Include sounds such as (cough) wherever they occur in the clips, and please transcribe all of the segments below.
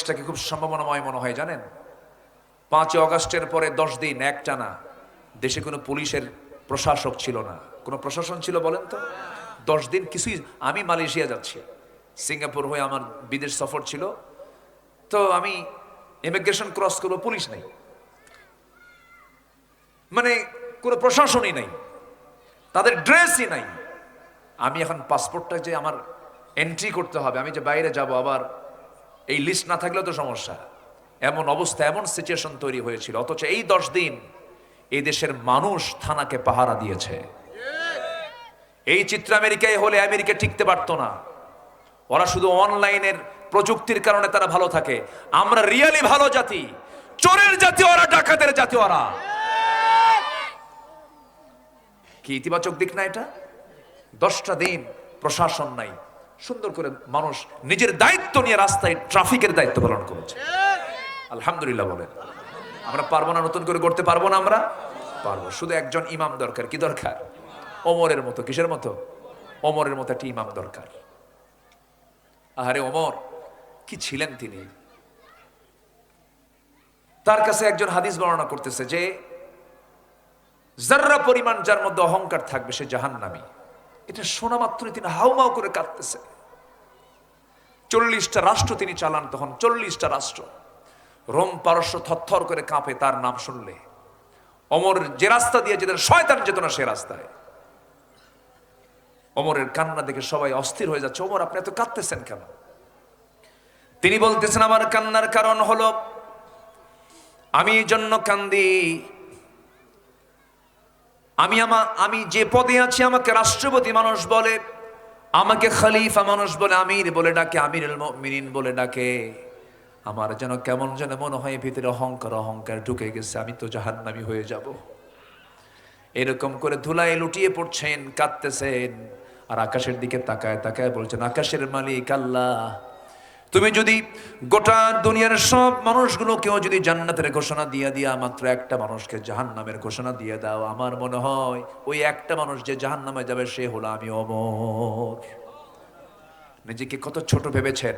দেশটাকে খুব সম্ভাবনাময় মনে হয়, জানেন? পাঁচই অগাস্টের পরে দশ দিন, একটানা দেশে কোনো পুলিশের প্রশাসক ছিল না। কোনো প্রশাসন ছিল বলেন তো? দশ দিন কিছুই, আমি মালয়েশিয়া যাচ্ছি। সিঙ্গাপুর হয়ে আমার বিদেশ সফর ছিল। তো আমি ইমিগ্রেশন ক্রস করব, পুলিশ নেই। মানে কোনো প্রশাসনই নেই। তাদের ড্রেসই নাই। আমি এখন পাসপোর্টটা যে আমার এন্ট্রি করতে হবে, আমি যে বাইরে যাব আবার এই লিস্ট না থাকলেও তো সমস্যা। এমন অবস্থা, এমন সিচুয়েশন তৈরি হয়েছিল, অথচ এই দশ দিন এই দেশের মানুষ থানাকে পাহারা দিয়েছে। এই চিত্র আমেরিকায় হলে আমেরিকা টিকতে পারতো না। ওরা শুধু অনলাইনের প্রযুক্তির কারণে তারা ভালো থাকে। আমরা রিয়েলি ভালো জাতি, চোরের জাতি ওরা, ডাকাতের জাতি ওরা। কি ইতিবাচক দিক না এটা? দশটা দিন প্রশাসন নাই। সুন্দর করে মানুষ নিজের দায়িত্ব নিয়ে রাস্তায় ট্রাফিকের দায়িত্ব পালন করেছে। আলহামদুলিল্লাহ বলেন। আমরা পারব না নতুন করে করতে পারব না আমরা? পারব। শুধু একজন ইমাম দরকার। কি দরকার? অমরের মতো। কিসের মতো? অমরের মতো একটি ইমাম দরকার। আহারে অমর কি ছিলেন তিনি? তার কাছে একজন হাদিস বর্ণনা করতেছে যে জাররা পরিমাণ যার মধ্যে অহংকার থাকবে সে জাহান্নামী। এটা শোনা মাত্রই তিনি হাউমাউ করে কাঁদতেছে। চল্লিশটা রাষ্ট্র তিনি চালান তখন, চল্লিশটা রাষ্ট্র। রোম পারস্য থরথর করে কাঁপে, তার নাম শুনলে। অমর যে রাস্তা দিয়ে যেতেন, শয়তান যেত না সে রাস্তায়। অমরের কান্না দেখে সবাই অস্থির হয়ে যাচ্ছে, অমর, আপনি এত কাঁদতেছেন কেন? তিনি বলতেছেন, আমার কান্নার কারণ হলো, আমি জন্য কান্দি আমি আমা, আমি যে পদে আছি, আমাকে রাষ্ট্রপতি মানুষ বলে, আমাকে খলিফা মানুষ বলে, আমির বলে ডাকে আমির মিনিন বলে ডাকে। আমার যেন কেমন যেন মনে হয় ভিতরে অহংকার অহংকার ঢুকে গেছে, আমি তো জাহান্নামি হয়ে যাব। এরকম করে ধুলায় লুটিয়ে পড়ছেন, কাঁদতেছেন, আর আকাশের দিকে তাকায় তাকায় বলছেন, আকাশের মালিক আল্লাহ। তুমি যদি গোটা দুনিয়ার সব মানুষগুলোকেও যদি জান্নাতের ঘোষণা দিয়ে দিয়া মাত্র একটা মানুষকে জাহান্নামের ঘোষণা দিয়ে দাও আমার মনে হয় ওই একটা মানুষ যে জাহান্নামে যাবে সে হলো আমি অমর। নিজেকে কত ছোট ভেবেছেন?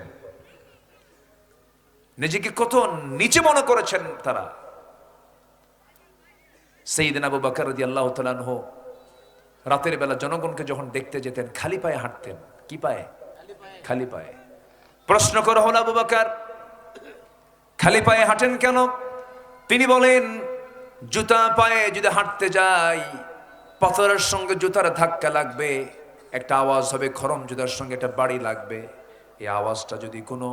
নিজেকে কত নিচে মনে করেছেন তারা? সেইদিন আবু বাকর রদি আল্লাহ তালানহ রাতের বেলা জনগণকে যখন দেখতে যেতেন খালি পায়ে হাঁটতেন। কি পায়ে। খালি পায়ে। প্রশ্ন করা হল আবু বাকার, খালি পায়ে হাঁটেন কেন? তিনি বলেন, জুতা পায়ে যদি হাঁটতে যাই, পাথরের সঙ্গে জুতার ধাক্কা লাগবে, একটা আওয়াজ হবে, খরম জুতার সঙ্গে একটা বাড়ি লাগবে। এই আওয়াজটা যদি কোনো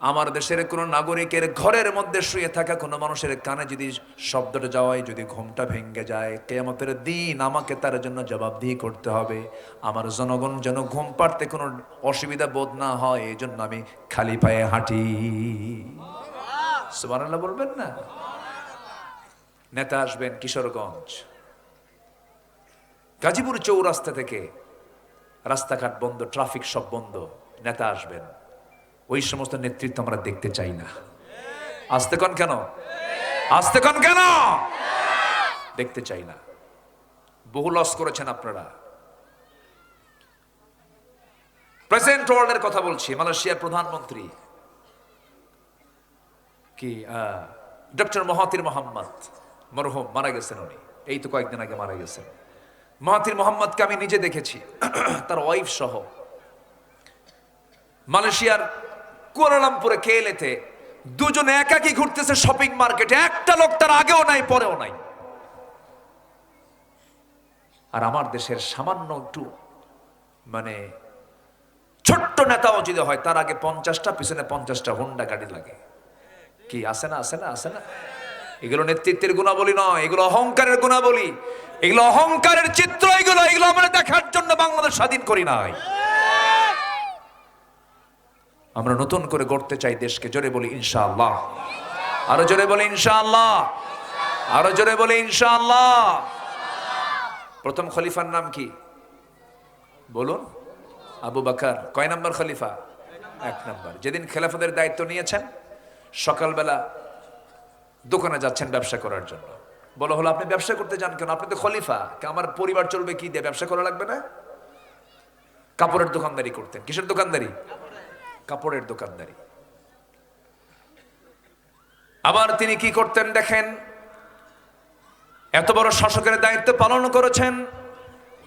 আমার দেশের কোনো নাগরিকের ঘরের মধ্যে শুয়ে থাকা কোনো মানুষের কানে যদি শব্দটা যাওয়ায়, যদি ঘুমটা ভেঙে যায়, কেয়ামতের দিন আমাকে তার জন্য জবাবদিহি করতে হবে। আমার জনগণ যেন ঘুম পাড়তে কোনো অসুবিধা বোধ না হয় এই জন্য আমি খালি পায়ে হাঁটি। সুবহানাল্লাহ বলবেন না? নেতা আসবেন কিশোরগঞ্জ। গাজীপুর চৌরাস্তা থেকে রাস্তাঘাট বন্ধ, ট্রাফিক সব বন্ধ, নেতা আসবেন। ওই সমস্ত নেতৃত্ব আমরা দেখতে চাই না। আসতে কন কেন? আসতে কন কেন? দেখতে চাই না। বহু লস করেছেন আপনারা। প্রেসিডেন্ট ওয়ার্ল্ডের কথা বলছি, মালয়েশিয়ার প্রধানমন্ত্রী। কি ডক্টর মহাতির মোহাম্মদ মরহুম, মারা গেছেন উনি। এই তো কয়েকদিন আগে মারা গেছেন। মহাতির মোহাম্মদকে আমি নিজে দেখেছি। (clears throat) তার ওয়াইফ সহ। মালয়েশিয়ার কুয়ালালামপুরে কেলেতে দুজন একাকি ঘুরতেছে শপিং মার্কেটে। একটা লোক তার আগেও নাই, পরেও নাই। আর আমার দেশের সামান্য একটু মানে ছোট্ট নেতাও যদি হয়, তার আগে পঞ্চাশটা, পিছনে পঞ্চাশটা হোন্ডা গাড়ি লাগে। কি আসে না আসে না আসে না? এগুলো নেতৃত্বের গুণাবলী নয়, এগুলো অহংকারের গুণাবলী। এগুলো অহংকারের চিত্র এগুলো এগুলো আমরা দেখার জন্য বাংলাদেশ স্বাধীন করি নাই। আমরা নতুন করে গড়তে চাই দেশকে। জোরে বলি ইনশাআল্লাহ। আরও জোরে বলি ইনশাআল্লাহ। আরও জোরে বলি ইনশাআল্লাহ। প্রথম খলিফার নাম কি? বলুন। আবু বাকার। কয় নাম্বার খলিফা? এক নাম্বার। যেদিন খেলাফতের দায়িত্ব নিয়েছেন, সকালবেলা দোকানে যাচ্ছেন ব্যবসা করার জন্য। বলো, হলো, আপনি ব্যবসা করতে যান কেন? আপনি তো খলিফা। আমার পরিবার চলবে কি দিয়ে? ব্যবসা করা লাগবে না? কাপড়ের দোকানদারি করতেন। কিসের দোকানদারি? কাপড়ের দোকানদারি। আবার তিনি কি করতেন দেখেন? এত বড় শাসকের দায়িত্ব পালন করেছেন,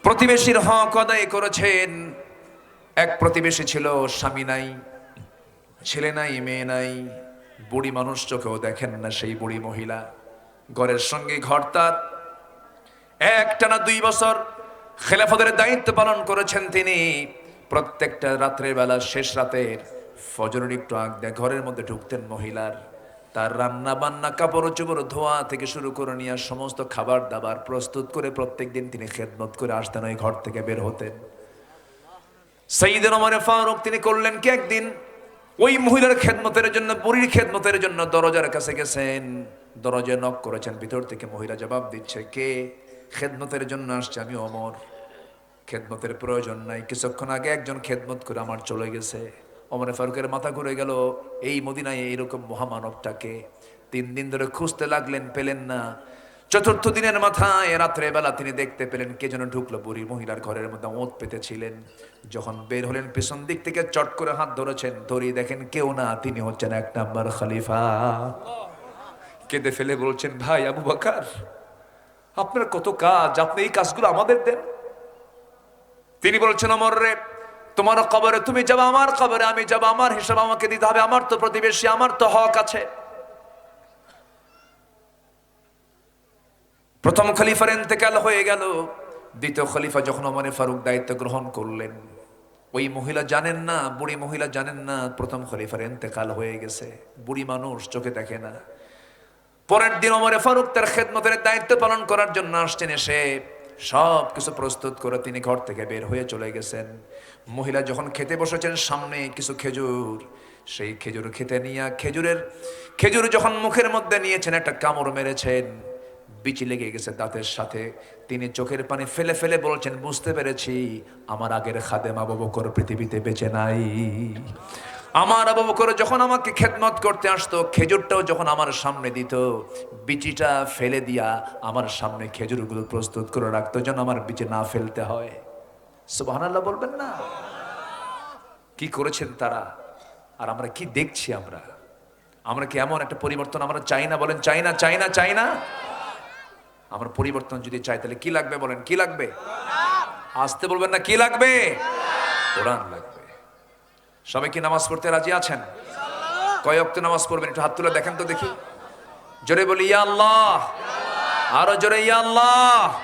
প্রতিবেশীর হক আদায় করেছেন। এক প্রতিবেশী ছিল স্বামী নাই, ছেলে নাই, মেয়ে নাই। বুড়ি মানুষ চোখেও দেখেন না সেই বুড়ি মহিলা। ঘরের সঙ্গে ঘর তার। একটানা দুই বছর খেলাফতের দায়িত্ব পালন করেছেন তিনি। প্রত্যেকটা রাত্রের বেলা, শেষ রাতের ফজরের একটু আগ দিয়ে ঘরের মধ্যে ঢুকতেন মহিলার। তার রান্না বান্না কাপড়, চোপড়, ধোয়া থেকে শুরু করে নিয়ে সমস্ত খাবার দাবার প্রস্তুত করে প্রত্যেকদিন তিনি খেদমত করে আসতেন ওই ঘর থেকে বের হতেন। সঈদের ওমরে ফারুক, তিনি করলেন কি একদিন? ওই মহিলার খেদমতের জন্য, বুড়ির খেদমতের জন্য দরজার কাছে গেছেন। দরজায় নক করেছেন, ভিতর থেকে মহিলা জবাব দিচ্ছে, কে? খেদমতের জন্য আসছে আমি অমর খেদমতের প্রয়োজন নাই। কিছুক্ষণ আগে একজন খেদমত করে আমার চলে গেছে। অমরে ফারুকের মাথা ঘুরে গেল, এই মদিনায় এইরকম মহামানবটাকে তিন দিন ধরে খুঁজতে লাগলেন, পেলেন না। চতুর্থ দিনের মাথায় রাত্রে বেলা তিনি দেখতে পেলেন কে যেন ঢুকলো বুড়ি মহিলার ঘরের মধ্যে ওঁত পেতেছিলেন। যখন বের হলেন, পেছন দিক থেকে চট করে হাত ধরেছেন। ধরিয়ে দেখেন কেউ না, তিনি হচ্ছেন এক নাম্বার খালিফা। কেঁদে ফেলে বলছেন, ভাই আবু বাকার, আপনার কত কাজ, আপনি এই কাজগুলো আমাদের দেন? তিনি বলছেন, অমর রে, তোমার কবরে তুমি যাবে, আমার কবরে আমি যাব, আমার হিসাব আমাকে দিতে হবে, আমার তো প্রতিবেশী, আমার তো হক আছে। প্রথম খলিফার ইন্তেকাল হয়ে গেল। দ্বিতীয় খলিফা যখন অমরে ফারুক দায়িত্ব গ্রহণ করলেন, ওই মহিলা জানেন না, বুড়ি মহিলা জানেন না, প্রথম খলিফার ইন্তেকাল হয়ে গেছে। বুড়ি মানুষ চোখে দেখে না। পরের দিন অমরে ফারুক তার খেদমতের দায়িত্ব পালন করার জন্য আসছেন, এসে সব কিছু প্রস্তুত করে তিনি ঘর থেকে বের হয়ে চলে গেছেন। মহিলা যখন খেতে বসেছেন সামনে কিছু খেজুর, সেই খেজুর খেতে নিয়ে খেজুরের, খেজুর যখন মুখের মধ্যে নিয়েছেন, একটা কামড় মেরেছেন, বিচি লেগে গেছে দাঁতের সাথে। তিনি চোখের পানি ফেলে ফেলে বলছেন, বুঝতে পেরেছি, আমার আগের খাদেম বকর পৃথিবীতে বেঁচে নাই। আমার আবু বকর যখন আমাকে খেদমত করতে আসতো খেজুরটাও যখন আমার সামনে দিত বিচিটা ফেলে দিয়া আমার সামনে খেজুরগুলো প্রস্তুত করে রাখতো যেন আমার বিচে না ফেলতে হয়। সুবহানাল্লাহ বলবেন না? কি করেছেন তারা? আর আমরা কি দেখছি আমরা? আমরা কি এমন একটা পরিবর্তন আমরা চাই না? বলেন চাই না চাই না চাই না। আমার পরিবর্তন যদি চাই তাহলে কি লাগবে বলেন? কি লাগবে? আসতে বলবেন না কি লাগবে? কোরআন লাগবে। সবাই কি নামাজ পড়তে রাজি আছেন? কয় অক্ত নামাজ পড়বেন? একটু হাত তুলে দেখেন তো দেখি। জোরে বলি, ইয়া আল্লাহ। আরও জোরে, ইয়া আল্লাহ।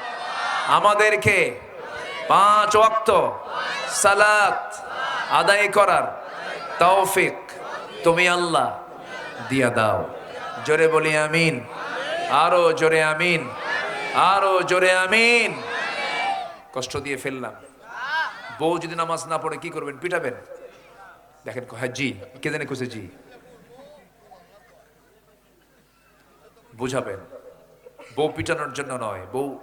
আমাদেরকে পাঁচ ওয়াক্ত সালাত আদায় করার তৌফিক তুমি আল্লাহ দিয়া দাও। জোরে বলি, আমিন। আরও জোরে, আমিন। আরও জোরে, আমিন। কষ্ট দিয়ে ফেললাম। বউ যদি নামাজ না পড়ে কি করবেন? পিটাবেন? দেখেন হ্যাঁ জি। কে জানে খুশি জি? বুঝাবেন। বউ পিটানোর জন্য নয়, বউ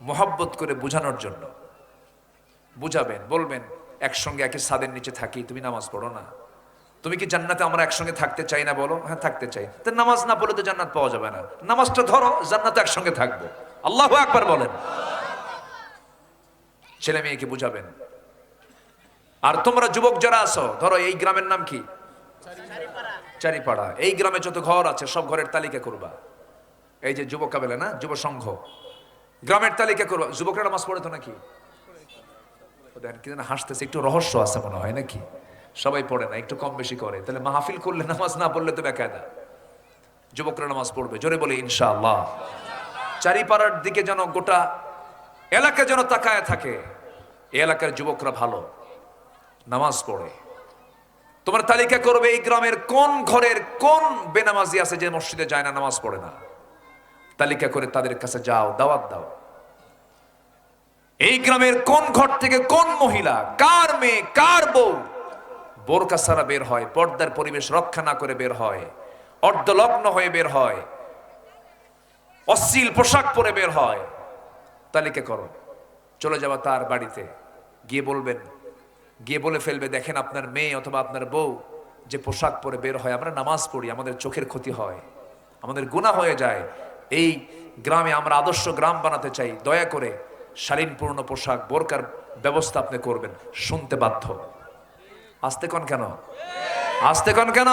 মোহাব্বত করে বুঝানোর জন্য। বুঝাবেন, বলবেন, একসঙ্গে একে ছাদের নিচে থাকি, তুমি নামাজ পড়ো না। তুমি কি জান্নাতে আমরা একসঙ্গে থাকতে চাই না বলো? হ্যাঁ থাকতে চাই। তো নামাজ না পড়লে তো জান্নাত পাওয়া যাবে না। নামাজটা ধরো, জান্নাতে একসঙ্গে থাকব। আল্লাহ একবার বলেন। ছেলে মেয়েকে বুঝাবেন। আর তোমরা যুবক যারা আছো, ধরো এই গ্রামের নাম কি? চারিপাড়া। এই গ্রামে যত ঘর আছে, সব ঘরের তালিকা করবা। এই যে যুবক কাবেলা, না? যুব সংঘ। গ্রামের তালিকা করবা। যুবকরা নামাজ পড়ে তো নাকি? হাসতেছে, একটু রহস্য আছে মনে হয়, নাকি? সবাই পড়ে না, একটু কম বেশি করে। তাহলে মাহফিল করলে নামাজ না পড়লে তো বেকায়দা। যুবকরা নামাজ পড়বে, জোরে বলে ইনশাআল্লাহ। চারিপাড়ার দিকে যেন গোটা এলাকা যেন তাকায় থাকে এলাকার যুবকরা ভালো। নামাজ পড়ে। তোমার তালিকা করবে এই গ্রামের কোন ঘরের কোন বেনামাজি আছে যে মসজিদে যায় না, নামাজ পড়ে না। তালিকা করে তাদের কাছে যাও, দাওয়াত দাও। এই গ্রামের কোন ঘর থেকে কোন মহিলা, কার মেয়ে, কার বউ বোরকা সারা বের হয়, পর্দার পরিবেশ রক্ষা না করে বের হয়, অর্ধলগ্ন হয়ে বের হয়, অশ্লীল পোশাক পরে বের হয়। তালিকা করো, চলে যাওয়া তার বাড়িতে, গিয়ে বলবেন গিয়ে বলে ফেলবে, দেখেন আপনার মেয়ে অথবা আপনার বউ যে পোশাক পরে বের হয়, আমরা নামাজ পড়ি, আমাদের চোখের ক্ষতি হয়, আমাদের গুণা হয়ে যায়। এই গ্রামে আমরা আদর্শ গ্রাম বানাতে চাই। দয়া করে শালীনপূর্ণ পোশাক, বোরকার ব্যবস্থা আপনি করবেন। শুনতে বাধ্য। আসতে কন কেন? আসতে কন কেন?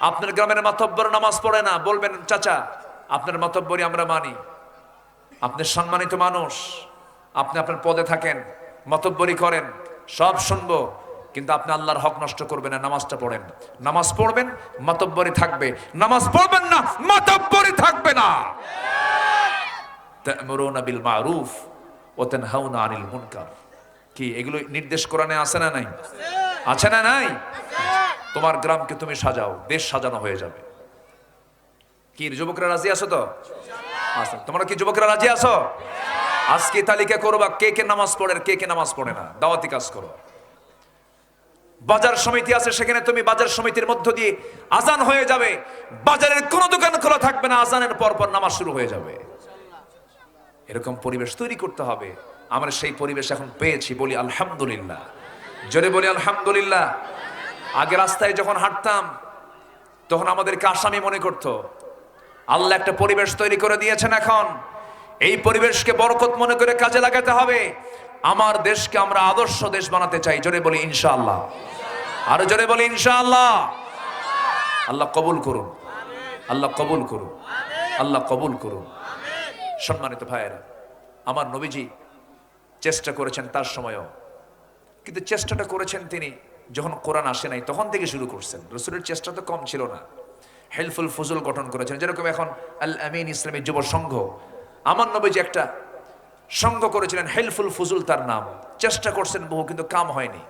আপনার গ্রামের মাতব্বর নামাজ পড়ে না, বলবেন, চাচা, আপনার মাতব্বরই আমরা মানি। আপনি সম্মানিত মানুষ, আপনি আপনার পদে থাকেন মতব্বরি করেন। সব শুনব, কিন্তু আপনি আল্লাহর হক নষ্ট করবেন না, নামাজটা পড়েন। নামাজ পড়বেন, মতব্বরি থাকবে। নামাজ পড়বেন না, মতব্বরি থাকবে না। তা'মুরুনা বিল মারুফ ওয়া তানহাউনা আনিল মুনকার। কি, এগুলো নির্দেশ কোরআনে আছে না নাই? আছে না নাই? তোমার গ্রামকে তুমি সাজাও, দেশ সাজানো হয়ে যাবে। কি, যুবকরা রাজি আছো তো? আচ্ছা তোমরা কি যুবকরা রাজি আছো? আজকে তালিকা করবা কে কে নামাজ পড়ে কে কে নামাজ পড়ে না। দাওয়াতি কাজ করো। বাজার সমিতি আছে, সেখানে তুমি বাজার সমিতির মধ্য দিয়ে আজান হয়ে যাবে। বাজারের কোনো দোকান খোলা থাকবে না, আজানের পর পর নামাজ শুরু হয়ে যাবে। এরকম পরিবেশ তৈরি করতে হবে। আমরা সেই পরিবেশ এখন পেয়েছি, বলি আলহামদুলিল্লাহ। জোরে বলি আলহামদুলিল্লাহ। আগে রাস্তায় যখন হাঁটতাম, তখন আমাদেরকে আসামি মনে করতো, আল্লাহ একটা পরিবেশ তৈরি করে দিয়েছেন এখন। এই পরিবেশকে বরকত মনে করে কাজে লাগাতে হবে। আমার দেশকে আমরা আদর্শ দেশ বানাতে চাই। জোরে বলি ইনশাআল্লাহ। আরও জোরে বলি ইনশাআল্লাহ। আল্লাহ কবুল করুন। আল্লাহ কবুল করুন। আল্লাহ কবুল করুন। সম্মানিত ভাইয়েরা, আমার নবীজি চেষ্টা করেছেন তার সময়ও। কিন্তু চেষ্টাটা করেছেন তিনি যখন কোরআন আসে নাই, তখন থেকে শুরু করছেন। রসুলের চেষ্টা তো কম ছিল না। হেল্পফুল ফজল গঠন করেছেন। যেরকম এখন আল আমিন ইসলামী যুব সংঘ আমার নবীজি একটা সঙ্গ করেছিলেন, হেল্পফুল ফজুল তার নাম। চেষ্টা করছেন বহু, কিন্তু কাম হয়নি।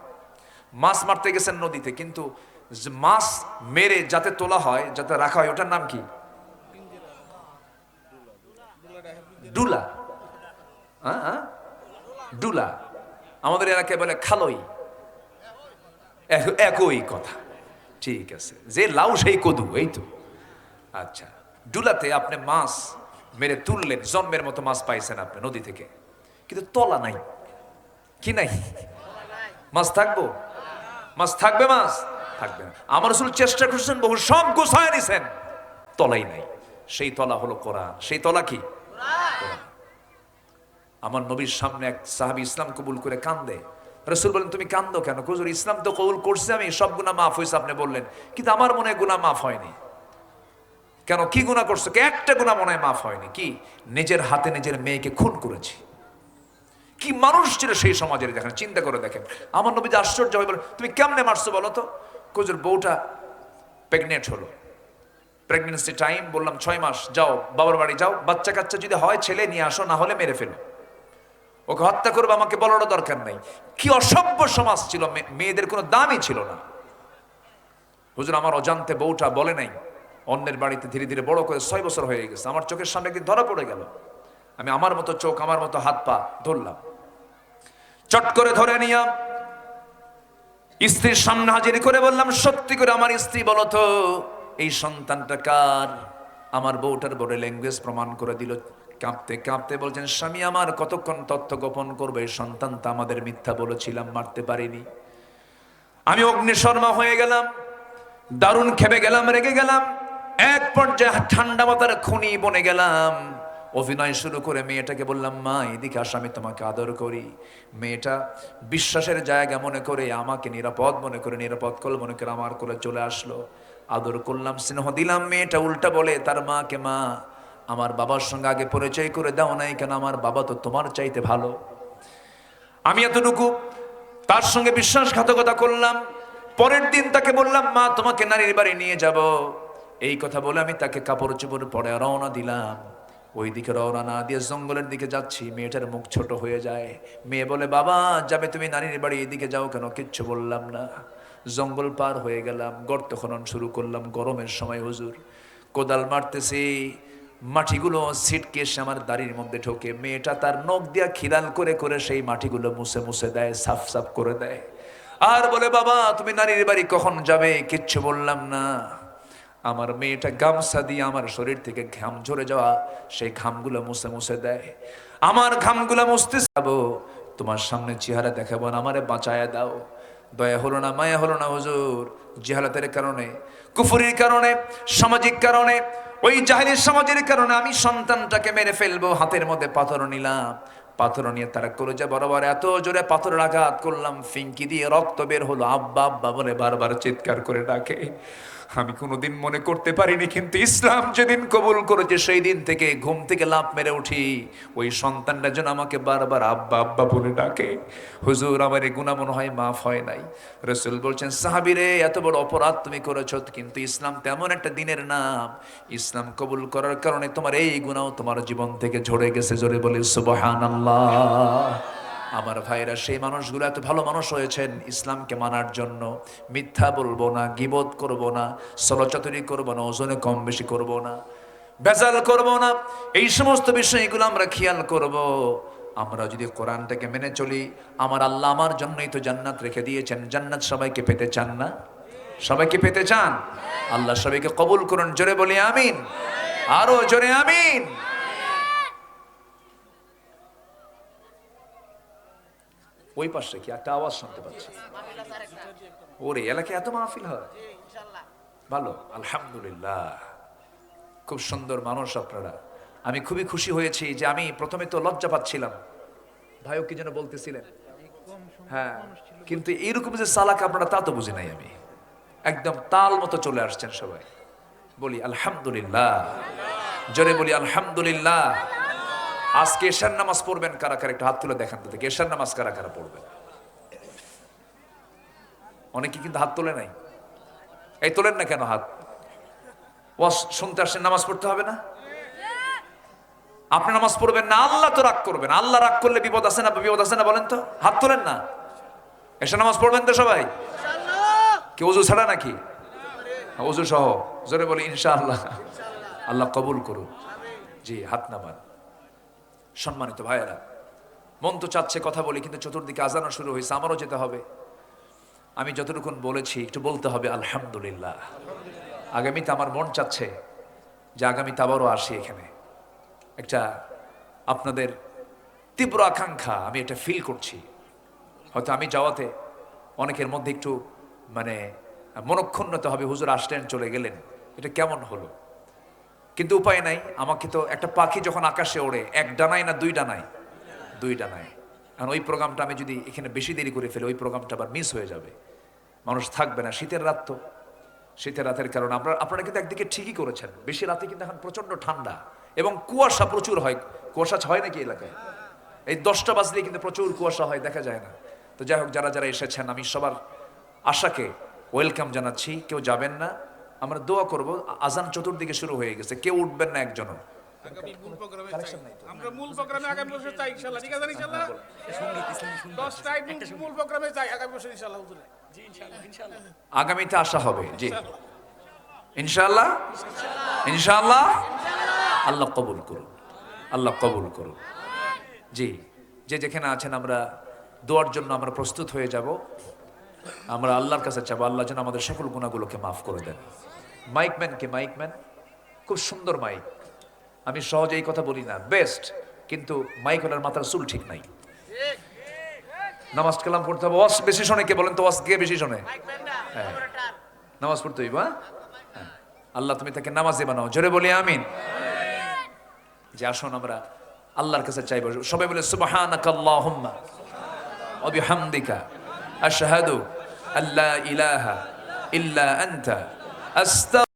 মাছ মারতে গেছেন নদীতে, কিন্তু মাছ মেরে যাতে তোলা হয়, যাতে রাখা হয়, ওটার নাম কি? ডুলা। হ্যাঁ হ্যাঁ? ডুলা। আমাদের এলাকায় বলে খালই। একই কথা। ঠিক আছে। যে লাউ, সেই কদু, এই তো। আচ্ছা ডুলাতে আপনি মাছ মেরে তুললেন, জন্মের মতো মাছ পাইছেন আপনি নদী থেকে। কিন্তু তলা নাই। কি নাই? মাছ থাকব? মাছ থাকবে মাছ? থাকবে না। আমার আসলে চেষ্টা করছেন, বহু সব গোছায় নিছেন। তলাই নাই। সেই তলা হলো কোরআন। সেই তলা কি? আমার নবীর সামনে এক সাহাবি ইসলাম কবুল করে কান্দে। রসুল বলেন, তুমি কান্দো কেন? কুজুর ইসলাম তো কবুল করছে আমি, সব গুণা মাফ হয়েছে আপনি বললেন। কিন্তু আমার মনে হয় গুণা মাফ হয়নি। কেন কি গুণা করছ? কি? একটা গুণা মনে হয় মাফ হয়নি। কি? নিজের হাতে নিজের মেয়েকে খুন করেছি। কি মানুষ ছিল সেই সমাজের? দেখেন, চিন্তা করে দেখেন। আমার নবী যে আশ্চর্য হয়ে বলে, তুমি কেমনে মারছো বলো তো? কুজুর বউটা প্রেগনেন্ট হলো। প্রেগনেন্সি টাইম বললাম ছয় মাস। যাও, বাবার বাড়ি যাও। বাচ্চা কাচ্চা যদি হয়, ছেলে নিয়ে আসো, না হলে মেরে ফেলো। ওকে হত্যা করবে আমাকে বলারও দরকার নেই। কি অসভ্য সমাজ ছিল। মেয়েদের কোনো দামই ছিল না। হুজুর, আমার অজান্তে বউটা বলে নাই। অন্যের বাড়িতে ধীরে ধীরে বড় করে ছয় বছর হয়ে গেছে। আমার চোখের সামনে একদিন ধরা পড়ে গেল? আমি আমার মতো চোখ, আমার মতো হাত পা ধরলাম। চট করে ধরে নিয়া স্ত্রীর সামনে হাজির করে বললাম, সত্যি করে আমার স্ত্রী বলো তো, এই সন্তানটা কার? আমার বউটার বড় ল্যাঙ্গুয়েজ প্রমাণ করে দিল। কাঁপতে কাঁপতে বলছেন, স্বামী, আমার কতক্ষণ তথ্য গোপন করবে? এই সন্তানটা আমাদের মিথ্যা বলেছিলাম, মারতে পারিনি। আমি অগ্নিশর্মা হয়ে গেলাম। দারুণ খেপে গেলাম, রেগে গেলাম। এক পর্যায়ে ঠান্ডা মাথার খুনি বনে গেলাম। অভিনয় শুরু করে মেয়েটাকে বললাম, মা, এদিকে আস, আমি তোমাকে আদর করি। মেয়েটা বিশ্বাসের জায়গা মনে করে আমাকে নিরাপদ মনে করে, নিরাপদ কল মনে করে আমার কোলে চলে আসলো। আদর করলাম, স্নেহ দিলাম, মেয়েটা উল্টা বলে, তার মাকে মা, আমার বাবার সঙ্গে আগে পরিচয় করে দাও নাই কেন? আমার বাবা তো তোমার চাইতে ভালো। আমি এতটুকু তার সঙ্গে বিশ্বাসঘাতকতা করলাম। পরের দিন তাকে বললাম, মা, তোমাকে নারীর বাড়ি নিয়ে যাব। এই কথা বলে আমি তাকে কাপড় চোপড় পরে রওনা দিলাম। ওই দিকে রওনা না দিয়ে জঙ্গলের দিকে যাচ্ছি। মেয়েটার মুখ ছোট হয়ে যায়। মেয়ে বলে, বাবা, যাবে তুমি নারীর বাড়ি, এদিকে যাও কেন? কিচ্ছু বললাম না। জঙ্গল পার হয়ে গেলাম। গর্ত খনন শুরু করলাম গরমের সময়, হুজুর। কোদাল মারতেছি। মাটিগুলো ছিটকে এসে আমার দাড়ির মধ্যে ঢোকে। মেয়েটা তার নখ দিয়া খিলাল করে করে সেই মাটিগুলো মুছে মুছে দেয়, সাফ সাফ করে দেয়। আর বলে, বাবা, তুমি নারীর বাড়ি কখন যাবে? কিচ্ছু বললাম না। আমার মেয়েটা গামছা দিয়ে আমার শরীর থেকে ঘাম ঝরে যাওয়া, সেই ঘামগুলো মুছে মুছে দেয়। আমার ঘামগুলো মুছতে যাব, তোমার সামনে চেহারা দেখাবো না, আমারে বাঁচায় দাও। দয়া হলো না, মায়া হলো না, হুজুর। জেহালাতের কারণে, কুফুরির কারণে, সামাজিক কারণে, ওই জাহিরের সমাজের কারণে আমি সন্তানটাকে মেরে ফেলব, হাতের মধ্যে পাথর নিলাম। পাথর নিয়ে তারা কলেজে বরাবর এত জোরে পাথরের আঘাত করলাম ফিঙ্কি দিয়ে রক্ত বের হলো, আব্বা আব্বা বলে বারবার চিৎকার করে ডাকে। আমি কোনোদিন মনে করতে পারিনি, কিন্তু ইসলাম যেদিন কবুল করেছে সেই দিন থেকে ঘুম থেকে লাভ মেরে উঠি। ওই সন্তানটা যেন আমাকে বারবার আব্বা আব্বা বলে ডাকে। হুজুর, আমার এই গুণা মনে হয় মাফ হয় নাই। রসুল বলছেন সাহাবিরে এত বড় অপরাধ তুমি করেছ, কিন্তু ইসলাম তেমন একটা দিনের নাম। ইসলাম কবুল করার কারণে তোমার এই গুণাও তোমার জীবন থেকে ঝরে গেছে। জোরে বলে সুবহান আমার ভাইরা, সেই মানুষগুলো এত ভালো মানুষ হয়েছেন, ইসলামকে মানার জন্য। মিথ্যা বলব না, গিবত করব না সলচাতুরি করব না, ওজনে কম বেশি করব না, বেজাল করব না, এই সমস্ত বিষয়গুলো আমরা খেয়াল করব। আমরা যদি কোরআনটাকে মেনে চলি, আমার আল্লাহ আমার জন্যই তো জান্নাত রেখে দিয়েছেন। জান্নাত সবাইকে পেতে চান না? সবাইকে পেতে চান? আল্লাহ সবাইকে কবুল করুন, জোরে বলি আমিন। আরও জোরে আমিন। ওই পাশে কি একটা আওয়াজ শুনতে পাচ্ছি? ওরে, এলাকায় এত মাহফিল হয়? ভালো, আলহামদুলিল্লাহ। খুব সুন্দর মানুষ আপনারা। আমি খুবই খুশি হয়েছি যে আমি প্রথমে তো লজ্জা পাচ্ছিলাম। ভাইও কি যেন বলতেছিলেন? হ্যাঁ কিন্তু এইরকম যে সালাক আপনারা, তা তো বুঝি নাই আমি। একদম তাল মতো চলে আসছেন সবাই। বলি, আলহামদুলিল্লাহ। জোরে বলি, আলহামদুলিল্লাহ। আজকে এশার নামাজ পড়বেন কারা কারা? একটু হাত তুলে দেখান তো দেখি। এশার নামাজ কারা কারা পড়বেন? অনেকে কিন্তু হাত তোলে নাই। এই তোলেন না কেন হাত? শুনতে আসেন নামাজ পড়তে হবে না? আপনি নামাজ পড়বেন না আল্লাহ তো রাগ করবেন। আল্লাহ রাগ করলে বিপদ আছে না বিপদ আছে না বলেন তো? হাত তোলেন না? এসে নামাজ পড়বেন তো সবাই? কি ওজু ছাড়া নাকি? ওজু সহ জোরে বলি ইনশাআল্লাহ। আল্লাহ কবুল করুন জি হাত নামান। সম্মানিত ভাইয়েরা, মন তো চাচ্ছে কথা বলি, কিন্তু চতুর্দিকে আজানো শুরু হয়েছে, আমারও যেতে হবে। আমি যতটুকুন বলেছি, একটু বলতে হবে আলহামদুলিল্লাহ। আগামীতে আমার মন চাচ্ছে যে আগামীতে আবারও আসি এখানে। একটা আপনাদের তীব্র আকাঙ্ক্ষা আমি এটা ফিল করছি। হয়তো আমি যাওয়াতে অনেকের মধ্যে একটু মানে মনক্ষুণ্ণতা হবে, হুজুর আসলেন, চলে গেলেন। এটা কেমন হলো? কিন্তু উপায় নাই, আমাকে তো একটা পাখি যখন আকাশে ওড়ে, এক ডানায় না দুই ডানায়? দুই ডানায়। কারণ ওই প্রোগ্রামটা আমি যদি এখানে বেশি দেরি করে ফেলি, ওই প্রোগ্রামটা আবার মিস হয়ে যাবে। মানুষ থাকবে না, শীতের রাত তো। শীতের রাতের কারণে আপনারা আপনারা কিন্তু একদিকে ঠিকই করেছেন, বেশি রাতে কিন্তু এখন প্রচণ্ড ঠান্ডা এবং কুয়াশা প্রচুর হয়। কুয়াশা হয় নাকি এলাকায়? এই দশটা বাজলে কিন্তু প্রচুর কুয়াশা হয়, দেখা যায় না। তো যাই হোক, যারা যারা এসেছেন, আমি সবার আশাকে ওয়েলকাম জানাচ্ছি। কেউ যাবেন না আমরা দোয়া করব আজান চতুর্দিকে শুরু হয়ে গেছে কেউ উঠবেন না একজনও। আগামী মূল প্রোগ্রামে আমরা মূল প্রোগ্রামে আগামী বছর চাই ইনশাআল্লাহ। ঠিক আছে ইনশাআল্লাহ? দশটায় মূল- মূল প্রোগ্রামে চাই আগামী বছর ইনশাআল্লাহ হুজুরে। আগামীতে আসা হবে জি। ইনশাল্লাহ ইনশাআল্লাহ? আল্লাহ কবুল করুন আল্লাহ কবুল করুন জি যে যেখানে আছেন আমরা দোয়ার জন্য আমরা প্রস্তুত হয়ে যাব। আমরা আল্লাহর কাছে চাবো আল্লাহ যেন আমাদের সকল গুণাগুলোকে মাফ করে দেন। মাইকম্যান কে মাইকম্যান খুব সুন্দর মাইক আমি সহজে এই কথা বলি না বেস্ট কিন্তু মাইক ওনার মাথার চুল ঠিক নাই। নামাজ কালাম পড়তে হবে ওয়াস বেশি শোনে কে বলেন তো ওয়াস কে বেশি শোনে? হ্যাঁ। নামাজ পড়তে হইব হ্যাঁ? আল্লাহ তুমি তাকে নামাজে বানাও জোরে বলি আমিন। যে আসুন আমরা আল্লাহর কাছে চাইব সবাই বলে সুবহানাকা আল্লাহুম্মা ওয়া বিহামদিকা আশহাদু। أن لا إله إلا أنت. أستغفر